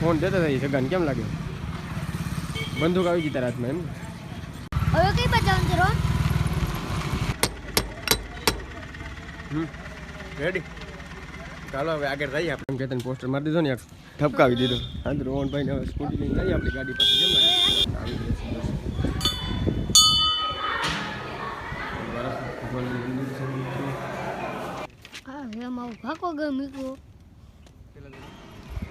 Phone દેતા થઈ સગાને કેમ લાગે બંદૂક આવી ગઈ તારા હાથમાં એમ. હવે કઈ બચાવવાનું છે રેડી ચાલો હવે આગળ જઈએ આપણે. કહેતા પોસ્ટર મારી દીધો ને એક ઠપકાવી દીધો. હા રોહનભાઈને હવે સ્કૂટી લઈને જઈએ આપણી ગાડી પાસે કેમ લાગે? આવી છે હવે ભાકો ગયો મીકું.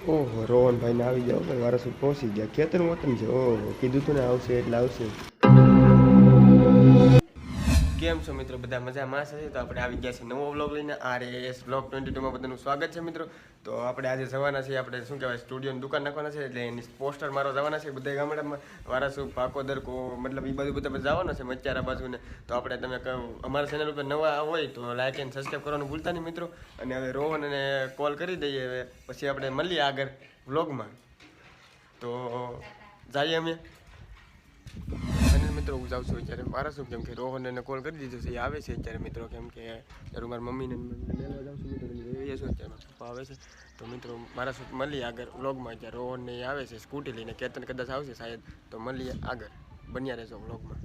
ઓહો, રોહનભાઈને આવી જાઓ ભાઈ વારસુ પહોંચી ગયા. ખેતર વતન છે. ઓહો, કીધું તું ને આવશે એટલે આવશે. કેમ છો મિત્રો? બધા મજામાં છે તો આપણે આવી ગયા છે નવો બ્લોગ લઈને. આર એસ બ્લોગ ટ્વેન્ટી ટુમાં બધાનું સ્વાગત છે મિત્રો. તો આપણે આજે જવાના છીએ, આપણે શું કહેવાય સ્ટુડિયોની દુકાન નાખવાના છે, એટલે એની પોસ્ટર મારો જવાના છે. બધા ગામડામાં વારાસુ પાકોદર કો મતલબ એ બધું બધા જવાના છે મચ્ચારા બાજુને. તો આપણે તમે અમારા ચેનલ ઉપર નવા હોય તો લાઇક એન્ડ સબસ્ક્રાઈબ કરવાનું ભૂલતા નહીં મિત્રો. અને હવે રોહન અને કોલ કરી દઈએ હવે, પછી આપણે મળીએ આગળ વ્લોગમાં તો જઈએ અમે. હું જાઉં છું અત્યારે. મારા શું કેમ કે રોહનને કોલ કરી દીધો છે. એ આવે છે અત્યારે મિત્રો કેમ કે અત્યારે મારા મમ્મીને મિત્રો. અત્યારે પપ્પા આવે છે. તો મિત્રો, મારા શું મળીએ આગળ વ્લોગમાં. અત્યારે રોહનને એ આવે છે, સ્કૂટી લઈને. કેતન કદાચ આવશે શાયદ. તો મળીએ આગળ. બન્યા રહેશો વ્લોગમાં.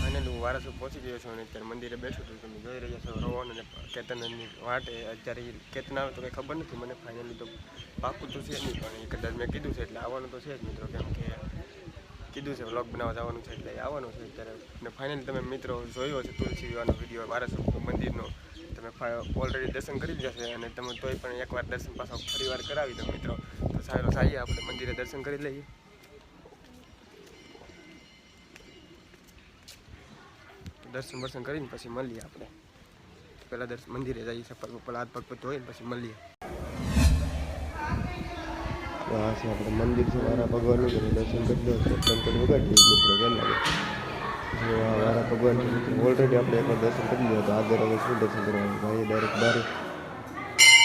ફાઇનલી હું વારસો પહોંચી ગયો છું અને અત્યારે મંદિરે બેઠું છું. તમે જોઈ રહ્યા છો રોહન અને કેતનની વાટે. અત્યારે કેતન આવે તો કંઈ ખબર નથી. મને ફાઇનલી તો પાકું તો છે નહીં, પણ એ કદાચ મેં કીધું છે. એટલે આવવાનું તો છે જ મિત્રો. કેમ કે કીધું છે વ્લોગ બનાવવા જવાનું છે એટલે આવવાનું છે અત્યારે. અને ફાઇનલી તમે મિત્રો જોયો છે તુલસી વિવાહનો વીડિયો વારસ મંદિરનો. તમે ઓલરેડી દર્શન કરી લીધા છે અને તમે તોય પણ એકવાર દર્શન પાછા ફરી વાર કરાવી દો મિત્રો. તો સારું સાહીએ આપણે મંદિરે દર્શન કરી લઈએ. દર્શન બર્શન કરીને પછી મળીએ આપણે. પહેલાં દર્શન મંદિરે જઈએ ચપ્પલ બપ્પલ હાથ પગ પગ ધોઈને પછી મળીએ. આ છે આપણે મંદિર છે વારા ભગવાનનું તો દર્શન કરી દો છે કંકર વગાડી મિત્રો કેમ લાગે? જો આ વારા ભગવાન ઓલરેડી આપણે એકવાર દર્શન કરી લીધા તો આગળ હવે શું દર્શન કરવાનું? ભાઈ ડાયરેક્ટ બારે.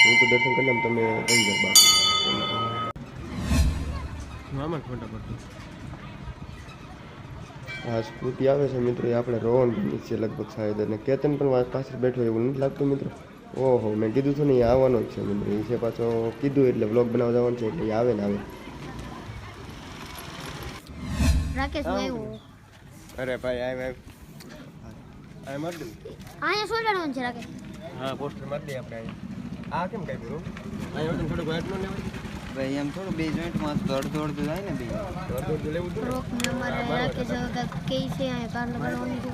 હું તો દર્શન કરી લઉં તમે કહી જાઓ બાકી. મામા આ સ્કૂટી આવે છે મિત્રો એ આપણે રોહન છે લગભગ શાયદ અને કેતન પણ પાછળ બેઠો એવું નથી લાગતું મિત્રો? ઓહો મેં કીધું હતું ને એ આવવાનો જ છે મને. એ છે પાછો કીધું એટલે બ્લોગ બનાવવા જવાનું છે એટલે આવે ને આવે. રાકેશ આવ્યો. અરે ભાઈ આય આય આય માર દે. અહીંયા સોડાડવાનું છે રાકેશ. હા પોસ્ટર માર દે આપણે આ કેમ કઈ કરું અહીંયા વતન થોડું ગાટ નો લેવાય. ભાઈ એમ થોડું બે જોઈન્ટમાં તો અડધું અડધું થાય ને બે. દોડ દોડ લેવું તો રોક ને મારે રાકેશ કે છે અહીંયા કાર લગાડવાની છે.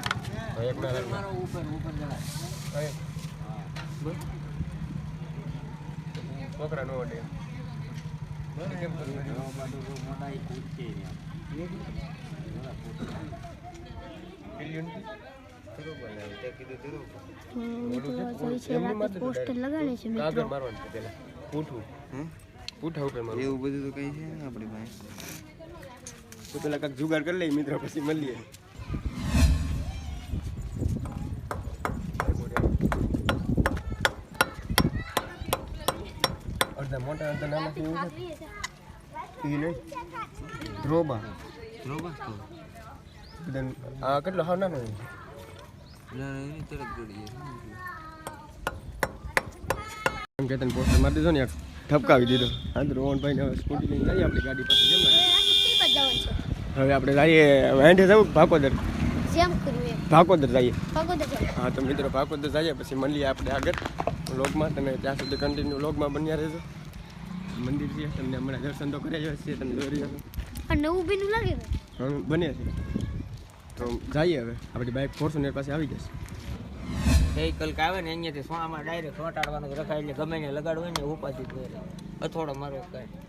ભાઈ એક મારો ઉપર ઉપર અહીં. છોકરા નો ઓડે કેમ એવું બધું તો કઈ છે આપણી પાસે. તો પેલા કાંક જુગાડ કરી લઈએ મિત્રો, પછી મળીએ. અડધા મોટા હતા નાના કેવું છે? ઈ નહીં? ધ્રોબા. ધ્રોબા તો બધા આ કેટલો હાવ નાનો છે? ના એની તરત જોડી એમ કે તને પોસ્ટર મારી દીધો ને એક ઠપકાવી દીધો. હા તો રોહનભાઈ ને હવે સ્કૂટી લઈને જઈએ આપણી ગાડી પાસે છે. હવે આપણે જઈએ વાંઢે જવું ભાકોદર જેમ કર્યું ભાકોદર જઈએ. ભાકોદર હા તો મિત્રો ભાકોદર જઈએ પછી મળીએ આપણે આગળ વ્લોગમાં તમે ત્યાં સુધી કન્ટિન્યુ વ્લોગમાં બન્યા રહેજો. મંદિર છે તમને હમણાં દર્શન તો કર્યા જ હશે તમે દોરી નવું બીનું લાગે હા, બને છે. તો જઈએ હવે. આપણી બાઇક ફોર્ચ્યુનર પાસે આવી જશે. વેહિકલ કે આવે ને અહીંયાથી સોનામાં ડાયરેક્ટ વટાડવાનું રખાય એટલે ગમે ને લગાડવું હોય ને ઉપાધિ કરે અથોડો મારો કાંઈ.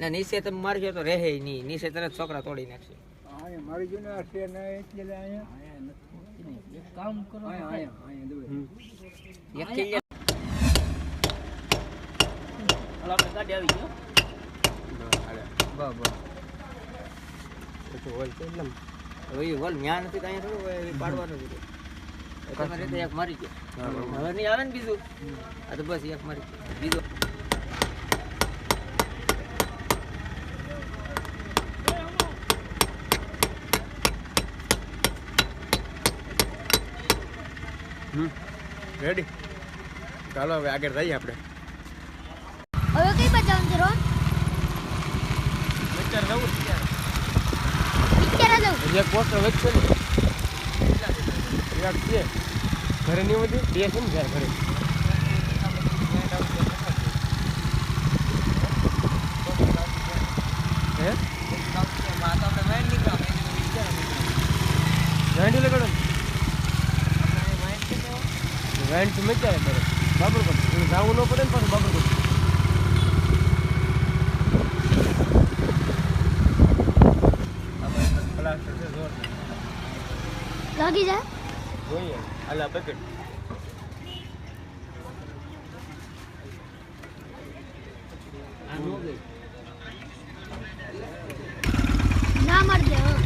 ને નીચે તમે મારજો તો રહે નહીં. નીચે તરત છોકરા તોડી નાખશે. એક કિલ્લે હાલો આપણે ગાડી આવી ગયો બરાબર પછી હોય છે એટલે હવે એ વલ ન્યા નથી તો અહીંયા થોડું પાડવાનું છે. તમારી રીતે એક મારી ગયો હવે નહીં આવે ને બીજું આ તો બસ એક મારી ગયો બીજો રેડી ચાલો, હવે આગળ જઈએ આપણે રોહન પિક્ચર જવું એક પોસ્ટર વચ્ચે છે ઘરે નહીં બધી બે છે ને ઘરે. ઘરે. ગાંડી લગાડો વેન્ટ તો મેં ક્યારે કરે બાબર પર જવું ન પડે ને પાછું બાબર પર પ્લાસ્ટર છે જોર લાગી જાય? જોઈએ. આલા પેકેટ ના મળજે હાથ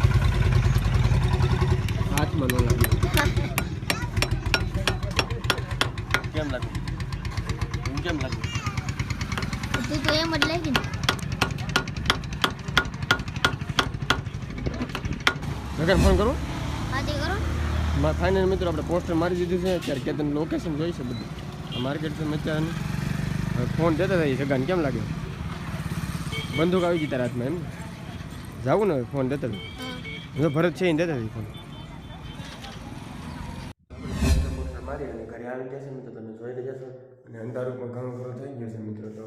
હાથમાં ન લાગે કેમ લાગે હું કેમ લાગે તું તો એમ જ લાગી ને જગન ફોન કરું. મારા ફાઇનલ મિત્રો આપણે પોસ્ટર મારી દીધું છે. અત્યારે કેતન લોકેશન જોઈ છે બધું. આ માર્કેટ છે અત્યારે ફોન દેતા થઈ સગાને કેમ લાગે? બંદૂક આવી ગઈ તારા હાથમાં એમ? જાવું ને હવે ફોન દેતા હા. ભરત છે એને દેતા થઈ ફોન મારી અને ઘરે આવી ગયા છે મિત્રો તમે જોઈ રહ્યા છો. અને અંધારું પણ ઘણું ખરું થઈ ગયું છે મિત્રો તો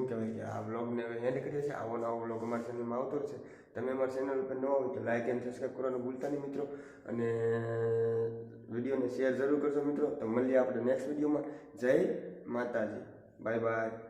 શું કહેવાય કે આ બ્લોગને હવે એન્ડ કરીએ છીએ. આવો નવો બ્લોગ અમારા ચેનલમાં આવતો રહેશે. તમે અમારી ચેનલ પર ન હોય તો લાઇક એન્ડ સબસ્ક્રાઈબ કરવાનું ભૂલતા નહીં મિત્રો. અને વિડીયોને શેર જરૂર કરજો મિત્રો. તો મળીએ આપણે નેક્સ્ટ વિડીયોમાં જય માતાજી. Bye bye